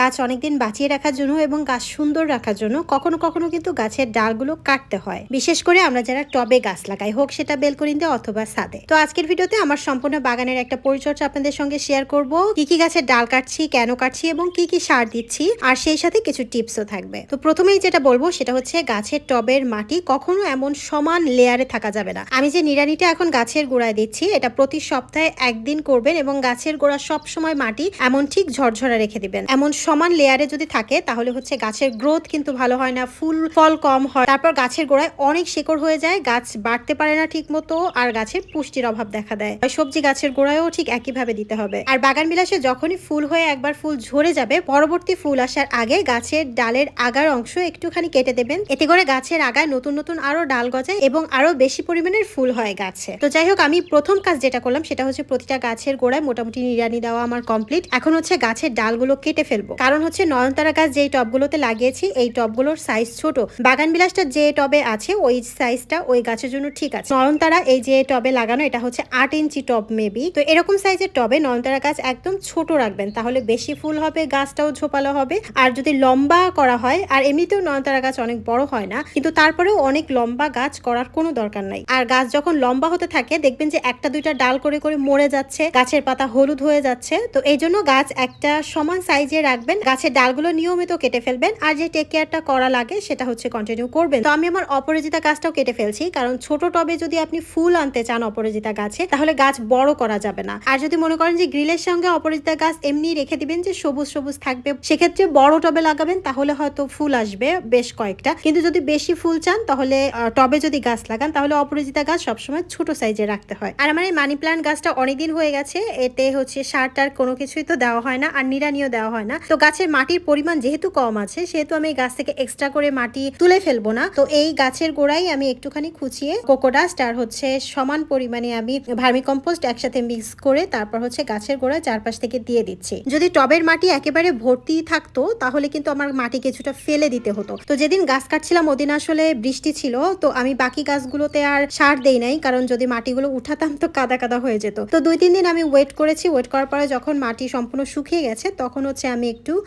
গাছ অনেকদিন বাঁচিয়ে রাখার জন্য এবং গাছ সুন্দর রাখার জন্য কখনো কখনো কিন্তু গাছের ডালগুলো কাটতে হয়। বিশেষ করে আমরা যারা টবে গাছ লাগাই, হোক সেটা বেলকনিতে অথবা ছাদে। তো আজকের ভিডিওতে আমার সম্পূর্ণ বাগানের একটা পরিচর্যা আপনাদের সঙ্গে শেয়ার করব। কি কি গাছের ডাল কাটছি, কেন কাটছি এবং কি কি সার দিচ্ছি, আর সেই সাথে কিছু টিপসও থাকবে। তো প্রথমেই যেটা বলব সেটা হচ্ছে গাছের টবের মাটি কখনো এমন সমান লেয়ারে থাকা যাবে না। আমি যে নিড়ানিটা এখন গাছের গোড়ায় দিচ্ছি, এটা প্রতি সপ্তাহে একদিন করবেন এবং গাছের গোড়া সব সময় মাটি এমন ঠিক ঝরঝরা রেখে দিবেন। এমন সমান লেয়ারে যদি থাকে, তাহলে হচ্ছে গাছের গ্রোথ কিন্তু ভালো হয় না, ফুল, ফল কম হয়। তারপর গাছের গোড়ায় অনেক শেকড় হয়ে যায়, গাছ বাড়তে পারে না ঠিক মতো আর গাছের পুষ্টির অভাব দেখা দেয়। সবজি গাছের গোড়ায়ও ঠিক একইভাবে দিতে হবে। আর বাগান বিলাসে যখনই ফুল হয়ে একবার ফুল ঝরে যাবে, পরবর্তী ফুল আসার আগে গাছের ডালের আগার অংশ একটুখানি কেটে দেবেন। এতে করে গাছের আগায় নতুন নতুন আরও ডাল গজায় এবং আরও বেশি পরিমাণের ফুল হয় গাছে। তো যাই হোক, আমি প্রথম কাজ যেটা করলাম, সেটা হচ্ছে প্রতিটা গাছের গোড়ায় মোটামুটি নিড়ানি দেওয়া আমার কমপ্লিট এখন হচ্ছে গাছের ডালগুলো কেটে ফেলব। কারণ হচ্ছে নয়নতারা গাছ যেই টবগুলোতে লাগিয়েছি, এই টবগুলোর সাইজ ছোট। বাগান বিলাসটা যে টবে আছে, ওই সাইজটা ওই গাছের জন্য ঠিক আছে। নয়নতারা এই যে টবে লাগানো, এটা হচ্ছে আট ইঞ্চি টব মেবি তো এরকম সাইজের টবে নয়নতারা গাছ একদম ছোট রাখবেন, তাহলে বেশি ফুল হবে, গাছটাও ঝোপালো হবে। আর যদি লম্বা করা হয়, আর এমনিতেও নয়নতারা গাছ অনেক বড় হয় না, কিন্তু তারপরেও অনেক লম্বা গাছ করার কোনো দরকার নাই। আর গাছ যখন লম্বা হতে থাকে, দেখবেন যে একটা দুইটা ডাল করে করে মরে যাচ্ছে, গাছের পাতা হলুদ হয়ে যাচ্ছে। তো এই জন্য গাছ একটা সমান সাইজে রাখবেন গাছের ডালগুলো নিয়মিত কেটে ফেলবেন আর যে টেক কেয়ারটা করা লাগে সেটা হচ্ছে কন্টিনিউ করবেন। তো আমি আমার অপরাজিতা গাছটাও কেটে ফেলছি, কারণ ছোট টবে যদি আপনি ফুল আনতে চান অপরাজিতা গাছে, তাহলে গাছ বড় করা যাবে না। আর যদি মনে করেন যে গ্রিলের সঙ্গে অপরাজিতা গাছ এমনি রেখে দিবেন যে সবুজ সবুজ থাকবে, সেক্ষেত্রে বড় টবে লাগাবেন, তাহলে হয়তো ফুল আসবে বেশ কয়েকটা। কিন্তু যদি বেশি ফুল চান, তাহলে টবে যদি গাছ লাগান, তাহলে অপরাজিতা গাছ সবসময় ছোট সাইজে রাখতে হয়। আর আমার এই মানি প্লান্ট গাছটা অনেকদিন হয়ে গেছে, এতে হচ্ছে সার টার কোনো কিছুই তো দেওয়া হয় না, আর নিড়ানিও দেওয়া হয় না। তো গাছের মাটির পরিমাণ যেহেতু কম আছে, সেহেতু আমি গাছ থেকে এক্সট্রা করে মাটি তুলে ফেলব না। তো এই গাছের গোড়াই আমি একটুখানি খুঁচিয়ে কোকোডাস্ট আর হচ্ছে সমান পরিমাণে আমি ভার্মি কম্পোস্ট একসাথে মিক্স করে তারপর হচ্ছে গাছের গোড়া চারপাশ থেকে দিয়ে দিচ্ছি। যদি টবের মাটি একেবারে ভর্তি থাকতো, তাহলে কিন্তু আমার মাটি কিছুটা ফেলে দিতে হতো। তো যেদিন গাছ কাটছিলাম, ওদিন আসলে বৃষ্টি ছিল, তো আমি বাকি গাছগুলোতে আর সার দেই নাই, কারণ যদি মাটিগুলো উঠাতাম তো কাদা কাদা হয়ে যেত। তো দুই তিন দিন আমি ওয়েট করেছি ওয়েট করার পরে যখন মাটি সম্পূর্ণ শুকিয়ে গেছে, তখন হচ্ছে আমি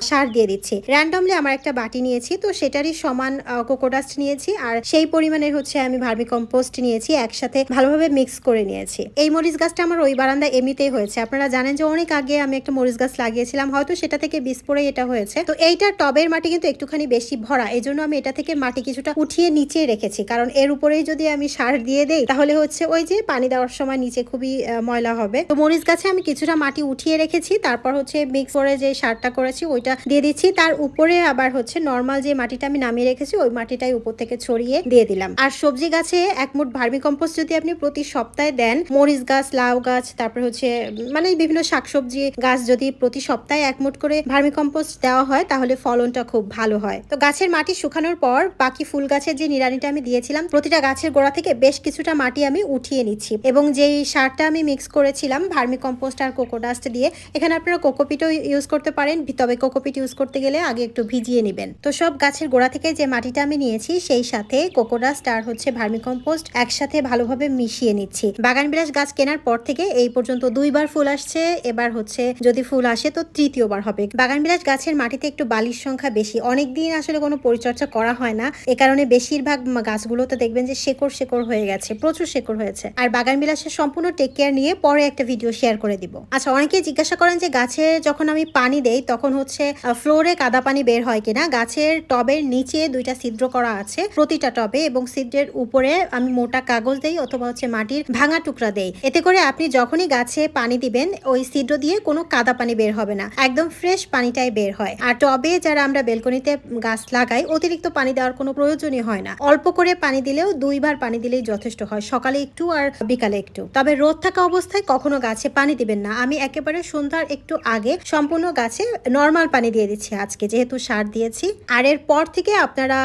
সার দিয়ে দিচ্ছি। র্যান্ডমলি আমার একটা বাটি নিয়েছি, তো সেটারই সমান কোকোডাস্ট নিয়েছি আর সেই পরিমাণের হচ্ছে আমি ভার্মি কম্পোস্ট নিয়েছি, একসাথে ভালোভাবে মিক্স করে নিয়েছি। এই মরিচ গাছটা আমার ওই বারান্দা এমনিতেই হয়েছে। আপনারা জানেন যে অনেক আগে আমি একটা মরিচ গাছ লাগিয়েছিলাম, হয়তো সেটা থেকে বীজ পড়ে এটা হয়েছে। তো এইটা টবের মাটি কিন্তু একটুখানি বেশি ভরা এই জন্য আমি এটা থেকে মাটি কিছুটা উঠিয়ে নিচে রেখেছি। কারণ এর উপরেই যদি আমি সার দিয়ে দেই, তাহলে হচ্ছে ওই যে পানি দেওয়ার সময় নিচে খুবই ময়লা হবে। তো মরিচ গাছে আমি কিছুটা মাটি উঠিয়ে রেখেছি, তারপর হচ্ছে মিক্স করে যে সারটা করেছি ওইটা দিয়ে দিচ্ছি। তার উপরে আবার হচ্ছে নর্মাল যে মাটিটা আমি নামিয়ে রেখেছি, ওই মাটিটাই উপর থেকে ছড়িয়ে দিয়ে দিলাম। আর সবজি গাছে এক মুঠ ভার্মি কম্পোস্ট যদি আপনি প্রতি সপ্তাহে দেন, মরিচ গাছ, লাউ গাছ, তারপর হচ্ছে মানে বিভিন্ন শাকসবজি গাছ যদি প্রতি সপ্তাহে এক মুঠ করে ভার্মি কম্পোস্ট দেওয়া হয়, তাহলে ফলনটা খুব ভালো হয়। তো গাছের মাটি শুকানোর পর বাকি ফুল গাছের যে নিড়ানিটা আমি দিয়েছিলাম, প্রতিটা গাছের গোড়া থেকে বেশ কিছুটা মাটি আমি উঠিয়ে নিচ্ছি। এবং যেই সারটা আমি মিক্স করেছিলাম ভার্মি কম্পোস্ট আর কোকোডাস্ট দিয়ে, এখানে আপনারা কোকোপিটও ইউজ করতে পারেন তবে কোকোপিট ইউজ করতে গেলে আগে একটু ভিজিয়ে নেবেন। তো সব গাছের গোড়া থেকে যে মাটিটা আমি নিয়েছি, সেই সাথে কোকোডাস্ট আর হচ্ছে ভার্মি কম্পোস্ট একসাথে ভালোভাবে মিশিয়ে নিচ্ছি। বাগান বিলাস গাছ কেনার পর থেকে এই পর্যন্ত দুইবার ফুল আসছে। এবার হচ্ছে যদি ফুল আসে তো তৃতীয়বার হবে। বাগান বিলাস গাছের মাটিতে একটু বালির সংখ্যা বেশি। অনেক দিন আসলে কোনো পরিচর্যা করা হয় না। এ কারণে বেশিরভাগ গাছগুলোতে দেখবেন যে শেকড় শেকড় হয়ে গেছে, প্রচুর শেকড় হয়েছে। আর বাগান বিলাসের সম্পূর্ণ টেক কেয়ার নিয়ে পরে একটা ভিডিও শেয়ার করে দিব। আচ্ছা অনেকেই জিজ্ঞাসা করেন যে গাছে যখন আমি পানি দেই, তখন হচ্ছে ফ্লোরে কাদা পানি বের হয় কিনা, গাছের টবের নিচে দুইটা ছিদ্র করা আছে, প্রতিটা টবে এবং ছিদ্রের উপরে আমি মোটা কাগজ দেই অথবা হচ্ছে মাটির ভাঙা টুকরা দেই। এতে করে আপনি যখনই গাছে পানি দিবেন, ওই ছিদ্র দিয়ে কোনো কাদা পানি বের হবে না, একদম ফ্রেশ পানিটাই বের হয়। আর টবে যারা আমরা বেলকনিতে গাছ লাগাই, অতিরিক্ত পানি দেওয়ার কোনো প্রয়োজনই হয় না। অল্প করে পানি দিলেও দুইবার পানি দিলেই যথেষ্ট হয়, সকালে একটু আর বিকালে একটু। তবে রোদ থাকা অবস্থায় কখনো গাছে পানি দিবেন না। আমি একেবারে সন্ধ্যার একটু আগে সম্পূর্ণ গাছে নর্মাল পানি দিয়ে দিচ্ছি আজকে, যেহেতু সার দিয়েছি। আর এর পর থেকে আপনারা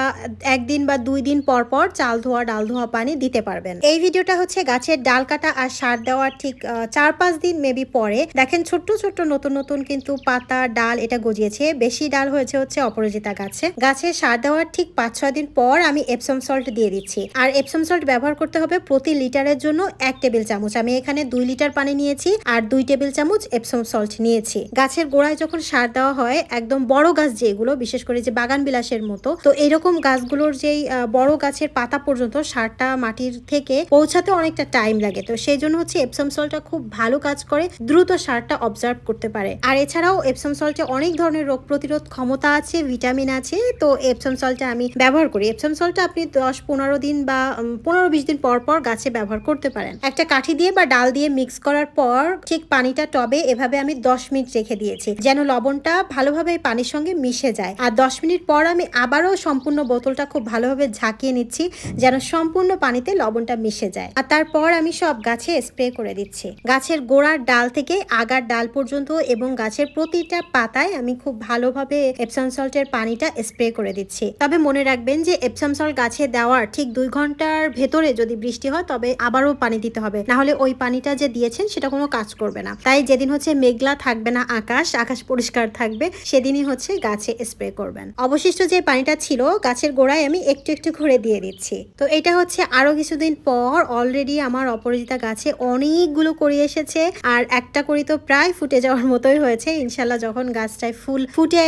একদিন বা দুই দিন পর পর চাল ধোয়া, ডাল ধোয়া পানি দিতে পারবেন। এই ভিডিওটা হচ্ছে গাছের ডাল কাটা আর সার দেওয়ার ঠিক চার পাঁচ দিন মেবি পরে। দেখেন ছোট্ট ছোট্ট, নতুন নতুন কিন্তু পাতা, ডাল এটা গজিয়েছে। বেশি ডাল হয়েছে হচ্ছে অপরাজিতা গাছে। গাছে সার দেওয়ার ঠিক পাঁচ ছয় দিন পর আমি এপসম সল্ট দিয়ে দিচ্ছি। আর এপসম সল্ট ব্যবহার করতে হবে প্রতি লিটারের জন্য এক টেবিল চামচ। আমি এখানে দুই লিটার পানি নিয়েছি আর দুই টেবিল চামচ এপসম সল্ট নিয়েছি। গাছের গোড়ায় যখন সার দেওয়া দেওয়া হয় একদম বড় গাছ যেগুলো বিশেষ করে যে বাগান বিলাসের মতো। তো এরকম গাছগুলোর যেই বড় গাছের পাতা পর্যন্ত সারটা মাটির থেকে পৌঁছাতে অনেকটা টাইম লাগে। তো সেই জন্য হচ্ছে এপসাম সল্টটা খুব ভালো কাজ করে, দ্রুত সারটা অবজার্ভ করতে পারে। আর এছাড়াও এপসাম সল্টে অনেক ধরনের রোগ প্রতিরোধ ক্ষমতা আছে ভিটামিন আছে, তো এপসাম সল্টটা আমি ব্যবহার করি। এপসাম সল্টটা আপনি দশ, পনেরো দিন বা পনেরো, বিশ দিন পর পর গাছে ব্যবহার করতে পারেন। একটা কাঠি দিয়ে বা ডাল দিয়ে মিক্স করার পর, ঠিক পানিটা টবে এভাবে আমি দশ মিনিট রেখে দিয়েছি। যেন লবণটা ভালোভাবে পানির সঙ্গে মিশে যায়। আর দশ মিনিট পর আমি আবারও সম্পূর্ণ বোতলটা খুব ভালোভাবে ঝাঁকিয়ে নিচ্ছি, যেন সম্পূর্ণ পানিতে লবণটা মিশে যায়। আর তারপর আমি সব গাছে স্প্রে করে দিচ্ছি। গাছের গোড়ার ডাল থেকে আগার ডাল পর্যন্ত এবং গাছের প্রতিটা পাতায় আমি খুব ভালোভাবে এপসাম সল্টের পানিটা স্প্রে করে দিচ্ছি। তবে মনে রাখবেন যে এপসাম সল্ট গাছে দেওয়ার ঠিক দুই ঘণ্টার ভেতরে যদি বৃষ্টি হয়, তবে আবারও পানি দিতে হবে। না হলে ওই পানিটা যে দিয়েছেন, সেটা কোনো কাজ করবে না। তাই যেদিন হচ্ছে মেঘলা থাকবে না আকাশ আকাশ পরিষ্কার থাকবে সেদিনই হচ্ছে গাছে স্প্রে করবেন। অবশিষ্ট যে পানিটা ছিল, গাছের গোড়ায় আমি একটু একটু করে দিয়ে দিচ্ছি। তো এটা হচ্ছে আরও কিছুদিন পর অলরেডি আমার অপরাজিতা গাছে অনেকগুলো করি এসেছে, আর একটা করি তো প্রায় ফুটে যাওয়ার মতোই হয়েছে। ইনশাল্লাহ যখন গাছটায় ফুল ফুটে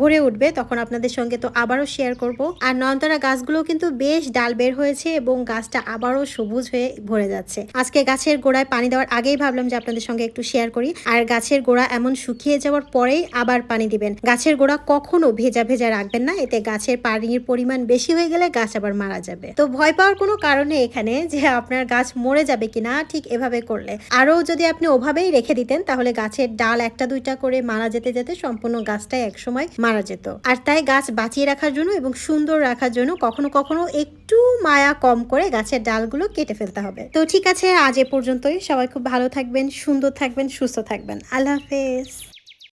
ভরে উঠবে, তখন আপনাদের সঙ্গে তো আবারও শেয়ার করব। আর নয়নতারা গাছগুলো কিন্তু বেশ ডাল বের হয়েছে এবং গাছটা আবারও সবুজ হয়ে ভরে যাচ্ছে। আজকে গাছের গোড়ায় পানি দেওয়ার আগেই ভাবলাম যে আপনাদের সঙ্গে একটু শেয়ার করি। আর গাছের গোড়া এমন শুকিয়ে যাওয়ার পরেই আবার পানি দিবেন। গাছের গোড়া কখনো ভেজা ভেজা রাখবেন না, এতে গাছের পানির পরিমাণ বেশি হয়ে গেলে গাছ আবার মারা যাবে। তো ভয় পাওয়ার কোনো কারণে এখানে যে আপনার গাছ মরে যাবে কিনা ঠিক এভাবে করলে। আরও যদি আপনি ওভাবেই রেখে দিতেন, তাহলে গাছের ডাল একটা দুইটা করে মারা যেতে যেতে সম্পূর্ণ গাছটাই একসময় মারা যেত। আর তাই গাছ বাঁচিয়ে রাখার জন্য এবং সুন্দর রাখার জন্য কখনো কখনো একটু মায়া কম করে গাছের ডালগুলো কেটে ফেলতে হবে। তো ঠিক আছে, আজ এ পর্যন্তই। সবাই খুব ভালো থাকবেন, সুন্দর থাকবেন, সুস্থ থাকবেন। আল্লাহ হাফেজ।